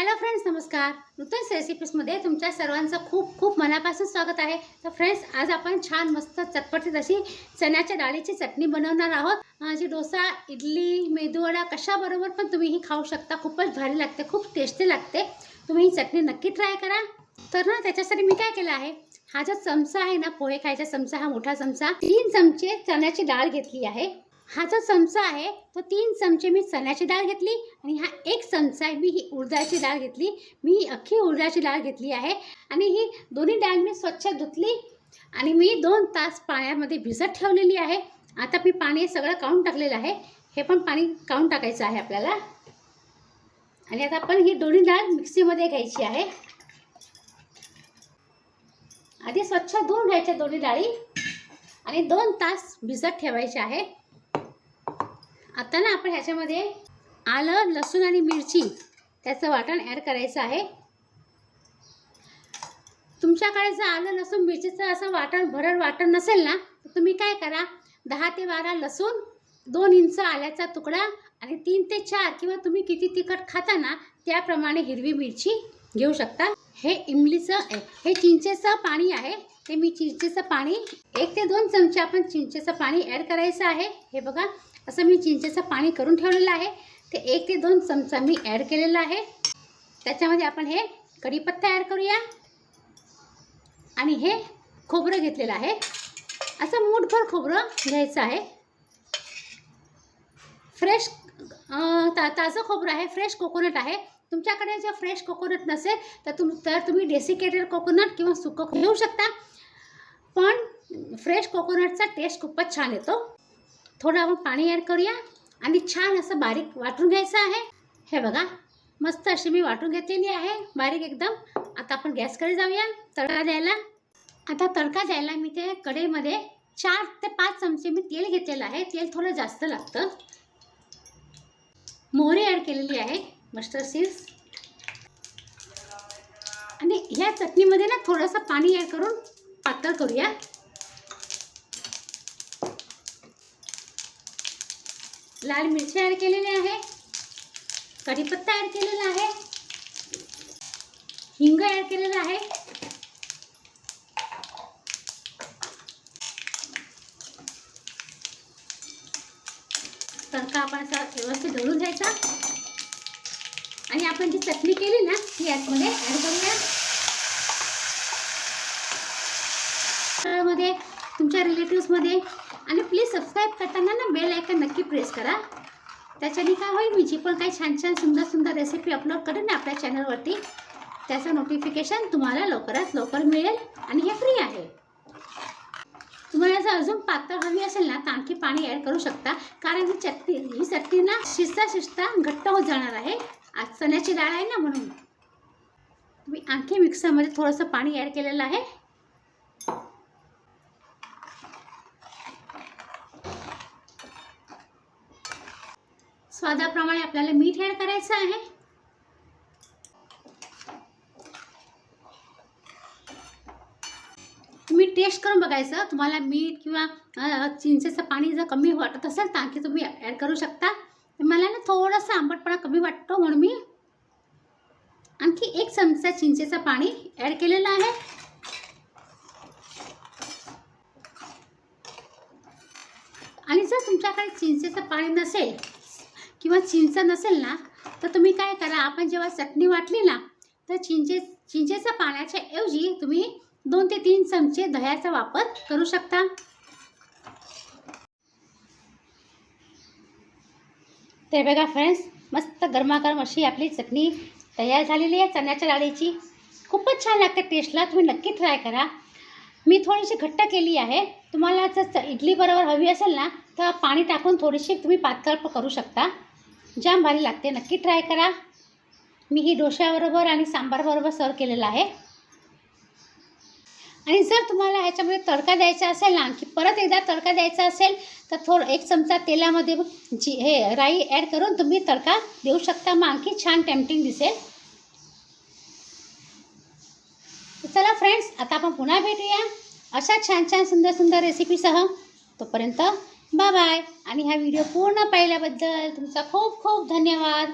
Hello friends नमस्कार. नूतन रेसिपीजमध्ये तुमच्या सर्वांचं खूप खूप मनापासून स्वागत आहे. तर फ्रेंड्स आज आपण छान मस्त चटपटीत अशी चण्याच्या डाळीची चटणी बनवणार आहोत. जी डोसा इडली मेदूवडा कशाबरोबर पण तुम्ही ही खाऊ शकता. खूपच भारी लागते खूप टेस्टी लागते. तुम्ही ही चटणी नक्की ट्राय करा. तर ना त्याच्यासाठी मी काय केलं आहे? हा जो चमचा आहे ना पोहे खायचा चमचा हा मोठा चमचा तीन चमचे चण्याची डाळ घेतली आहे. हा जो चमचा आहे तो तीन चमचे मी चण्याची डाळ घेतली आणि हा एक चमचा आहे मी ही उडदाची डाळ घेतली. मी ही अख्खी उडदाची डाळ घेतली आहे आणि ही दोन्ही डाळ मी स्वच्छ धुतली आणि मी दोन तास पाण्यामध्ये भिजत ठेवलेली आहे. आता मी पाणी सगळं काढून टाकलेलं आहे. हे पण पाणी काढून टाकायचं आहे आपल्याला. आणि आता आपण ही दोन्ही डाळ मिक्सीमध्ये घ्यायची आहे. आधी स्वच्छ धुवून घ्यायच्या दोन्ही डाळी आणि दोन तास भिजत ठेवायचे आहे. आता ना आपण ह्याच्यामध्ये आलं लसूण आणि मिरची त्याचं वाटण ॲड करायचं आहे. तुमच्याकडे जर आलं लसूण मिरचीचं असं वाटण भरड वाटण नसेल ना तर तुम्ही काय करा दहा ते बारा लसूण दोन इंच आल्याचा तुकडा आणि तीन ते चार किंवा तुम्ही किती तिखट खाता ना त्याप्रमाणे हिरवी मिरची घेऊ शकता. हे इमलीचं हे चिंचेचं पाणी आहे. ते मी चिंचेचं पाणी एक ते दोन चमचे आपण चिंचेचं पाणी ॲड करायचं आहे. हे बघा असं मी चिंचेचं पाणी करून ठेवलेलं आहे. ते एक ते दोन चमचा मी ॲड केलेला आहे. त्याच्यामध्ये आपण हे कढीपत्ता ॲड करूया. आणि हे खोबरं घेतलेलं आहे. असं मूठभर खोबरं घ्यायचं आहे. फ्रेश ता ताजं खोबरं आहे. फ्रेश कोकोनट आहे. तुमच्याकडे जर फ्रेश कोकोनट नसेल तर तुम तर तुम्ही डेसिकेटेड कोकोनट किंवा सुकं घेऊ शकता. पण फ्रेश कोकोनटचा टेस्ट खूपच छान येतो. थोडं आपण पाणी ॲड करूया आणि छान असं बारीक वाटून घ्यायचं आहे. हे बघा मस्त अशी मी वाटून घेतलेली आहे बारीक एकदम. आता आपण गॅसकडे जाऊया तडका द्यायला. आता तडका द्यायला मी ते कढईमध्ये चार ते पाच चमचे मी तेल घेतलेलं आहे. तेल थोडं जास्त लागतं. मोहरी ॲड केलेली आहे मस्टर्ड सीड्स आणि ह्या चटणीमध्ये ना थोडंसं पाणी ॲड करून पातळ करूया. लाल मिरची ॲड केलेली आहे. कढीपत्ता ॲड केलेला आहे. हिंग ॲड केलेला आहे. तडका आपण असा व्यवस्थित ढवळून घ्यायचा. आणि आपण जी चटणी केली ना ती यातमध्ये ॲड करूया. मध्ये तुमच्या रिलेटिव्समध्ये आणि प्लीज सबस्क्राईब करताना ना बेल आयकन नक्की प्रेस करा. त्याच्याने काय होईल मी जी पण काही छान छान सुंदर सुंदर रेसिपी अपलोड करेन ना आपल्या चॅनलवरती त्याचं नोटिफिकेशन तुम्हाला लवकरात लवकर मिळेल आणि हे फ्री आहे. तुम्हाला जर अजून पातळ हवी असेल ना तर आणखी पाणी ॲड करू शकता. कारण ही चटणी ही चटणी ना शिजता शिजता घट्ट होत जाणार आहे. आज चण्याची डाळ आहे ना म्हणून. मी आणखी मिक्सरमध्ये थोडंसं पाणी ॲड केलेलं आहे. स्वादाप्रमाणे आपल्याला मीठ ॲड करायचं आहे. तुम्ही टेस्ट करून बघायचं तुम्हाला मीठ किंवा चिंचेचं पाणी जर कमी वाटत असेल तर आणखी तुम्ही ॲड करू शकता. मला ना थोडंसं आंबटपणा कमी वाटतो म्हणून मी आणखी एक चमचा चिंचेचं पाणी ॲड केलेलं आहे. आणि जर तुमच्याकडे चिंचेचं पाणी नसेल किंवा चिंच नसेल ना तर तुम्ही काय करा आपण जेव्हा चटणी वाटली ना तर चिंचे चिंचेच्या पाण्याच्या ऐवजी तुम्ही दोन ते तीन चमचे दह्याचा वापर करू शकता. ते बघा फ्रेंड्स मस्त गरमागरम अशी आपली चटणी तयार झालेली आहे चण्याच्या डाळीची. खूपच छान लागते टेस्टला तुम्ही नक्की ट्राय करा. मी थोडीशी घट्ट केली आहे. तुम्हाला जर इडली बरोबर हवी असेल ना तर पाणी टाकून थोडीशी तुम्ही पातळ करू शकता. जाम भारी लागते. नक्की ट्राय करा. मी ही डोश्याबरोबर आणि सांबारबरोबर सर्व केलेलं आहे. आणि जर तुम्हाला ह्याच्यामध्ये तडका द्यायचा असेल ना आणखी परत एकदा तडका द्यायचा असेल तर थोडं एक चमचा तेलामध्ये जी हे राई ॲड करून तुम्ही तडका देऊ शकता. मग आणखी छान टेम्पटिंग दिसेल. चला फ्रेंड्स आता आपण पुन्हा भेटूया. अशा छान छान सुंदर सुंदर रेसिपीसह तोपर्यंत बाय बाय आणि हा व्हिडिओ पूर्ण पाहिल्याबद्दल तुमचा खूप खूप धन्यवाद.